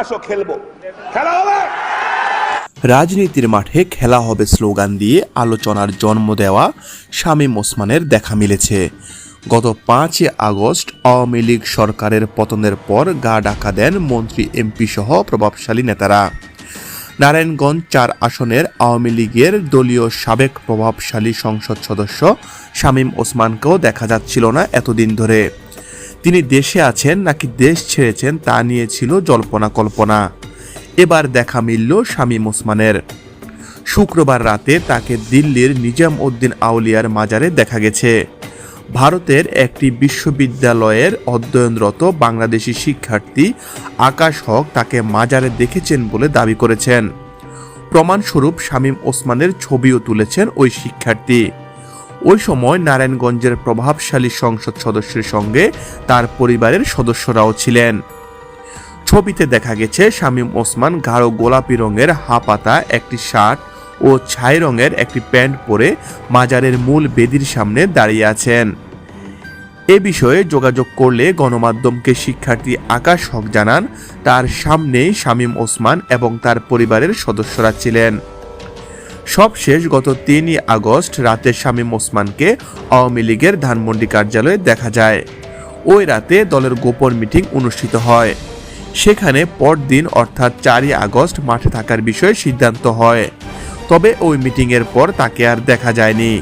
আসো খেলব। খেলা হবে? রাজনীতির মাঠে খেলা হবে স্লোগান দিয়ে আলোচনার জন্ম দেওয়া শামীম ওসমানের দেখা মিলেছে। গত পাঁচই আগস্ট আওয়ামী লীগ সরকারের পতনের পর গা ডাকা দেন মন্ত্রী এমপি সহ প্রভাবশালী নেতারা। নারায়ণগঞ্জ চার আসনের আওয়ামী লীগের দলীয় সাবেক প্রভাবশালী সংসদ সদস্য শামীম ওসমানকেও দেখা যাচ্ছিল না এতদিন ধরে। তিনি দেশে আছেন নাকি দেশ ছেড়েছেন তা নিয়ে ছিল জল্পনা কল্পনা এবার দেখা মিলল শামীম ওসমানের শুক্রবার রাতে তাকে দিল্লির নিজাম উদ্দিন আউলিয়ার মাজারে দেখা গেছে। ভারতের একটি বিশ্ববিদ্যালয়ের অধ্যয়নরত বাংলাদেশি শিক্ষার্থী আকাশ হক তাকে মাজারে দেখেছেন বলে দাবি করেছেন। প্রমাণস্বরূপ শামীম ওসমানের ছবিও তুলেছেন ওই শিক্ষার্থী। ওই সময় নারায়ণগঞ্জের প্রভাবশালী সংসদ সদস্যের সঙ্গে তার পরিবারের সদস্যরাও ছিলেন। ছবিতে দেখা গেছে, শামীম ওসমান গাঢ় গোলাপি রঙের হাপাতা, একটি শার্ট ও ছাই রঙের একটি প্যান্ট পরে মাজারের মূল বেদির সামনে দাঁড়িয়ে আছেন। এ বিষয়ে যোগাযোগ করলে গণমাধ্যমকে শিক্ষার্থী আকাশ হক জানান, তার সামনেই শামীম ওসমান এবং তার পরিবারের সদস্যরা ছিলেন। সবশেষ গত তিনই আগস্ট রাতে শামীম ওসমানকে আওয়ামী লীগের ধানমন্ডি কার্যালয়ে দেখা যায়। ওই রাতে দলের গোপন মিটিং অনুষ্ঠিত হয়। সেখানে পরদিন অর্থাৎ চারই আগস্ট মাঠে থাকার বিষয়ে সিদ্ধান্ত হয়। তবে ওই মিটিংয়ের পর তাকে আর দেখা যায়নি।